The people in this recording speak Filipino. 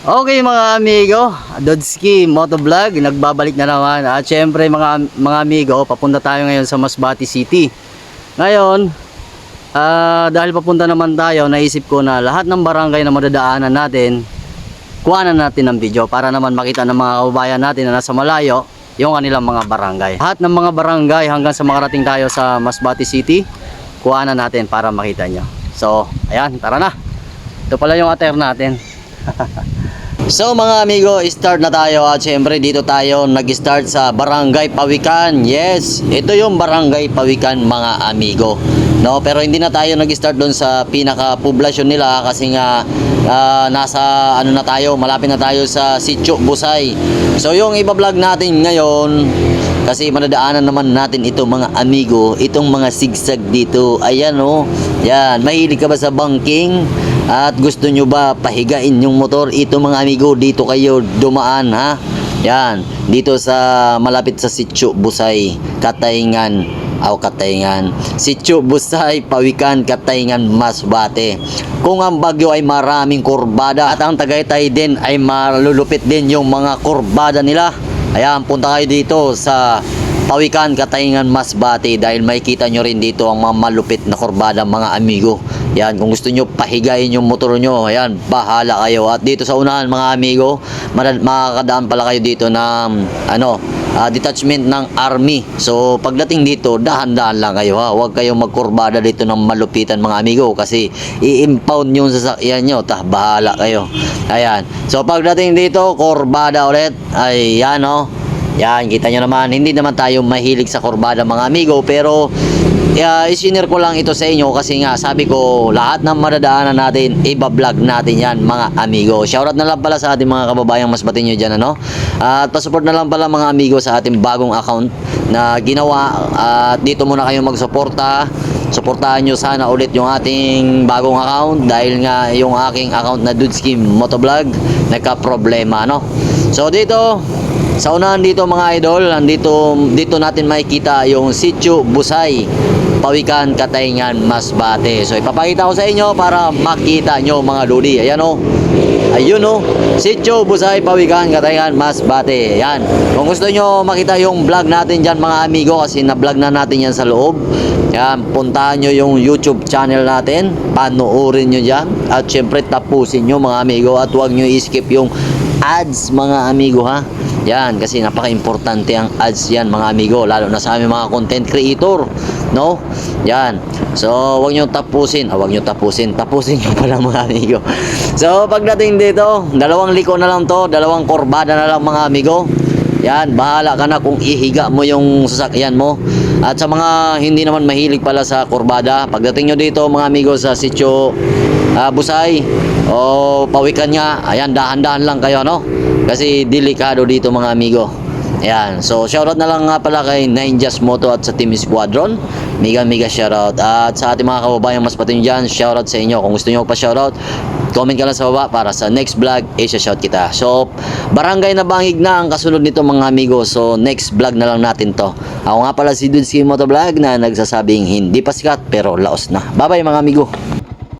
Okay mga amigo, Dodski Motovlog, nagbabalik na naman. At syempre mga, mga amigo, papunta tayo ngayon sa Masbate City. Ngayon, ah, dahil papunta naman tayo, naisip ko na lahat ng barangay na madadaanan natin, kuhanan natin ng video para naman makita ng mga kababayan natin na nasa malayo yung kanilang mga barangay. Lahat ng mga barangay hanggang sa makarating tayo sa Masbate City, kuhanan natin para makita nyo. So, ayan, tara na. Ito pala yung ater natin. So mga amigo, start na tayo at syempre dito tayo nag-start sa Barangay Pawikan. Yes, ito yung Barangay Pawikan mga amigo. No, pero hindi na tayo nag-start doon sa pinaka poblasyon nila kasi nga ah, nasa ano na tayo, malapit na tayo sa Sitio Busay. So yung iba-vlog natin ngayon kasi manadaanan naman natin ito mga amigo, itong mga sigsag dito. Ayan oh. Yan, mahilig ka ba sa banking? At gusto nyo ba pahigain yung motor? Ito mga amigo, dito kayo dumaan ha. Yan, dito sa malapit sa Sitio Busay, Katayngan. Aw Katayngan. Sitio Busay, Pawikan, Katayngan, Masbate. Kung ang Bagyo ay maraming kurbada at ang Tagaytay din ay malulupit din yung mga kurbada nila. Ayan, punta kayo dito sa Pawikan, Katayngan, Masbate dahil makikita nyo rin dito ang mga malupit na kurbada mga amigo. Yan, kung gusto nyo pahigayin yung motor nyo, ayan, bahala kayo. At dito sa unahan mga amigo, makakadaan pala kayo dito ng ano, ah, detachment ng army. So pagdating dito, dahan-dahan lang kayo ha. Huwag kayong magkurbada dito ng malupitan mga amigo kasi i-impound yung sasakyan nyo. Tah, bahala kayo. Ayan. So pagdating dito, kurbada ulit. Ay, yan oh. Yan, kita nyo naman, hindi naman tayo mahilig sa kurbada mga amigo, pero uh, isinir ko lang ito sa inyo kasi nga sabi ko lahat ng madadaanan natin, iba-vlog natin yan mga amigo. Shoutout na lang pala sa ating mga kababayang mas batin nyo dyan ano. At pasupport na lang pala mga amigo sa ating bagong account na ginawa at dito muna kayo magsuporta. Suportahan nyo sana ulit yung ating bagong account dahil nga yung aking account na Dudski Motovlog nagka-problema no. So dito sa unahan dito mga idol, nandito dito natin makikita yung Sitio Busay, Pawikan, Katayngan, Masbate. So ipapakita ko sa inyo para makita nyo mga lodi. Ayan o. Ayun o. Sitio Busay, Pawikan, Katayngan, Masbate. Yan. Kung gusto nyo makita yung vlog natin dyan mga amigo kasi na-vlog na natin yan sa loob. Yan, puntahan nyo yung YouTube channel natin. Panoorin nyo dyan. At syempre tapusin nyo mga amigo at huwag nyo i-skip yung ads mga amigo ha. Yan, kasi napaka-importante ang ads yan mga amigo, lalo na sa aming mga content creator, no? Yan. So, wag niyo tapusin, ah, wag niyo tapusin, tapusin niyo pala mga amigo. So, pagdating dito, dalawang liko na lang to, dalawang korbada na lang mga amigo. Yan, bahala ka na kung ihiga mo yung sasakyan mo. At sa mga hindi naman mahilig pala sa kurbada, pagdating nyo dito mga amigo sa sitio ah, Busay o pawikan niya, ayan, dahan-dahan lang kayo, no? Kasi delikado dito mga amigo. Ayan, so shoutout na lang nga pala kay Ninjas Moto at sa Team Squadron. Mega mega shoutout. At sa ating mga kababayang mas patin dyan, shoutout sa inyo. Kung gusto nyo pa shoutout, comment ka lang sa baba para sa next vlog, eh shout kita. So, barangay na bangig na ang kasunod nito mga amigo. So, next vlog na lang natin to. Ako nga pala si Dudski Motovlog na nagsasabing hindi pa sikat pero laos na. Bye bye mga amigo.